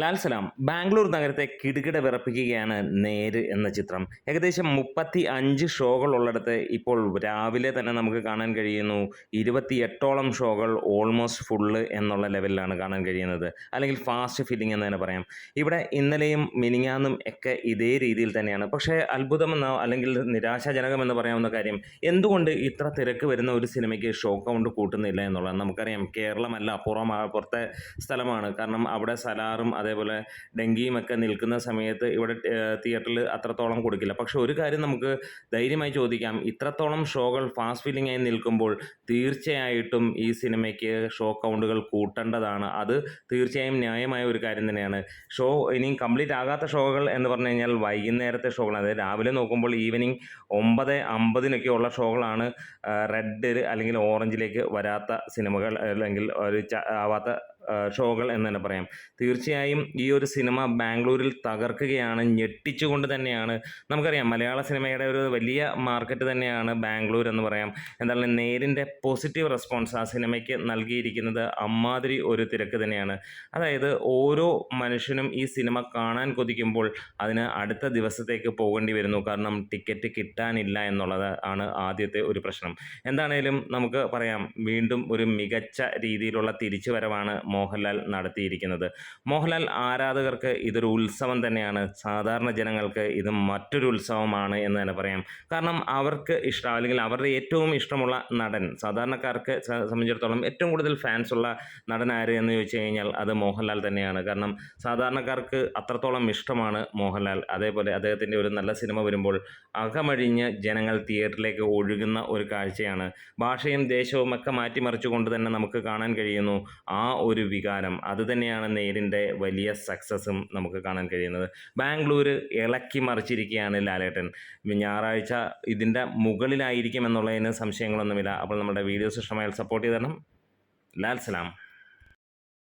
ലാൽ സലാം ബാംഗ്ലൂർ നഗരത്തെ കിടുകിട വിറപ്പിക്കുകയാണ് നേര് എന്ന ചിത്രം. ഏകദേശം മുപ്പത്തി അഞ്ച് ഷോകൾ ഉള്ളിടത്ത് ഇപ്പോൾ രാവിലെ തന്നെ നമുക്ക് കാണാൻ കഴിയുന്നു. ഇരുപത്തിയെട്ടോളം ഷോകൾ ഓൾമോസ്റ്റ് ഫുള്ള് എന്നുള്ള ലെവലിലാണ് കാണാൻ കഴിയുന്നത്. അല്ലെങ്കിൽ ഫാസ്റ്റ് ഫില്ലിംഗ് എന്ന് തന്നെ പറയാം. ഇവിടെ ഇന്നലെയും മിനിങ്ങാന്നും ഒക്കെ ഇതേ രീതിയിൽ തന്നെയാണ്. പക്ഷേ അത്ഭുതമെന്നോ അല്ലെങ്കിൽ നിരാശാജനകമെന്ന് പറയാവുന്ന കാര്യം എന്തുകൊണ്ട് ഇത്ര തിരക്ക് വരുന്ന ഒരു സിനിമയ്ക്ക് ഷോ കൗണ്ട് കൂട്ടുന്നില്ല എന്നുള്ളത് നമുക്കറിയാം. കേരളമല്ല പുറം പുറത്തെ സ്ഥലമാണ്. കാരണം അവിടെ സലാറും അതേപോലെ ഡെങ്കിയും ഒക്കെ നിൽക്കുന്ന സമയത്ത് ഇവിടെ തിയേറ്ററിൽ അത്രത്തോളം കൊടുക്കില്ല. പക്ഷെ ഒരു കാര്യം നമുക്ക് ധൈര്യമായി ചോദിക്കാം. ഇത്രത്തോളം ഷോകൾ ഫാസ്റ്റ് ഫില്ലിംഗ് ആയി നിൽക്കുമ്പോൾ തീർച്ചയായിട്ടും ഈ സിനിമയ്ക്ക് ഷോ കൗണ്ടുകൾ കൂട്ടേണ്ടതാണ്. അത് തീർച്ചയായും ന്യായമായ ഒരു കാര്യം തന്നെയാണ്. ഷോ ഇനിയും കംപ്ലീറ്റ് ആകാത്ത ഷോകൾ എന്ന് പറഞ്ഞു കഴിഞ്ഞാൽ വൈകുന്നേരത്തെ ഷോകൾ അതായത് രാവിലെ നോക്കുമ്പോൾ ഈവനിങ് ഒമ്പത് അമ്പതിനൊക്കെയുള്ള ഷോകളാണ് റെഡ് അല്ലെങ്കിൽ ഓറഞ്ചിലേക്ക് വരാത്ത സിനിമകൾ അല്ലെങ്കിൽ ഒരു ആവാത്ത ഷോകൾ എന്ന് തന്നെ പറയാം. തീർച്ചയായും ഈ ഒരു സിനിമ ബാംഗ്ലൂരിൽ തകർക്കുകയാണ് ഞെട്ടിച്ചുകൊണ്ട് തന്നെയാണ്. നമുക്കറിയാം മലയാള സിനിമയുടെ ഒരു വലിയ മാർക്കറ്റ് തന്നെയാണ് ബാംഗ്ലൂർ എന്ന് പറയാം. എന്തായാലും നേരിന്റെ പോസിറ്റീവ് റെസ്പോൺസ് ആ സിനിമയ്ക്ക് നൽകിയിരിക്കുന്നത് അമ്മാതിരി ഒരു തിരക്ക് തന്നെയാണ്. അതായത് ഓരോ മനുഷ്യനും ഈ സിനിമ കാണാൻ കൊതിക്കുമ്പോൾ അതിന് അടുത്ത ദിവസത്തേക്ക് പോകേണ്ടി വരുന്നു. കാരണം ടിക്കറ്റ് കിട്ടാനില്ല എന്നുള്ളത് ആണ് ആദ്യത്തെ ഒരു പ്രശ്നം. എന്താണേലും നമുക്ക് പറയാം വീണ്ടും ഒരു മികച്ച രീതിയിലുള്ള തിരിച്ചുവരവാണ് മോഹൻലാൽ നടത്തിയിരിക്കുന്നത്. മോഹൻലാൽ ആരാധകർക്ക് ഇതൊരു ഉത്സവം തന്നെയാണ്. സാധാരണ ജനങ്ങൾക്ക് ഇത് മറ്റൊരു ഉത്സവമാണ് എന്ന് തന്നെ പറയാം. കാരണം അവർക്ക് ഇഷ്ടം അല്ലെങ്കിൽ അവരുടെ ഏറ്റവും ഇഷ്ടമുള്ള നടൻ സാധാരണക്കാർക്ക് സംബന്ധിച്ചിടത്തോളം ഏറ്റവും കൂടുതൽ ഫാൻസ് ഉള്ള നടൻ ആര് എന്ന് ചോദിച്ചു കഴിഞ്ഞാൽ അത് മോഹൻലാൽ തന്നെയാണ്. കാരണം സാധാരണക്കാർക്ക് അത്രത്തോളം ഇഷ്ടമാണ് മോഹൻലാൽ. അതേപോലെ അദ്ദേഹത്തിന്റെ ഒരു നല്ല സിനിമ വരുമ്പോൾ അകമഴിഞ്ഞ് ജനങ്ങൾ തിയേറ്ററിലേക്ക് ഒഴുകുന്ന ഒരു കാഴ്ചയാണ്. ഭാഷയും ദേശവും ഒക്കെ മാറ്റിമറിച്ചുകൊണ്ട് തന്നെ നമുക്ക് കാണാൻ കഴിയുന്നു ആ ഒരു വികാരം. അത് തന്നെയാണ് നേരിന്റെ വലിയ സക്സസ്സും നമുക്ക് കാണാൻ കഴിയുന്നത്. ബാംഗ്ലൂർ ഇളക്കി മറിച്ചിരിക്കുകയാണ് ലാലേട്ടൻ. ഞായറാഴ്ച ഇതിന്റെ മുകളിലായിരിക്കും എന്നുള്ളതിന് സംശയങ്ങളൊന്നുമില്ല. അപ്പോൾ നമ്മുടെ വീഡിയോസ് ഇഷ്ടമായാൽ സപ്പോർട്ട് ചെയ്ത് തരണം ലാൽ സലാം.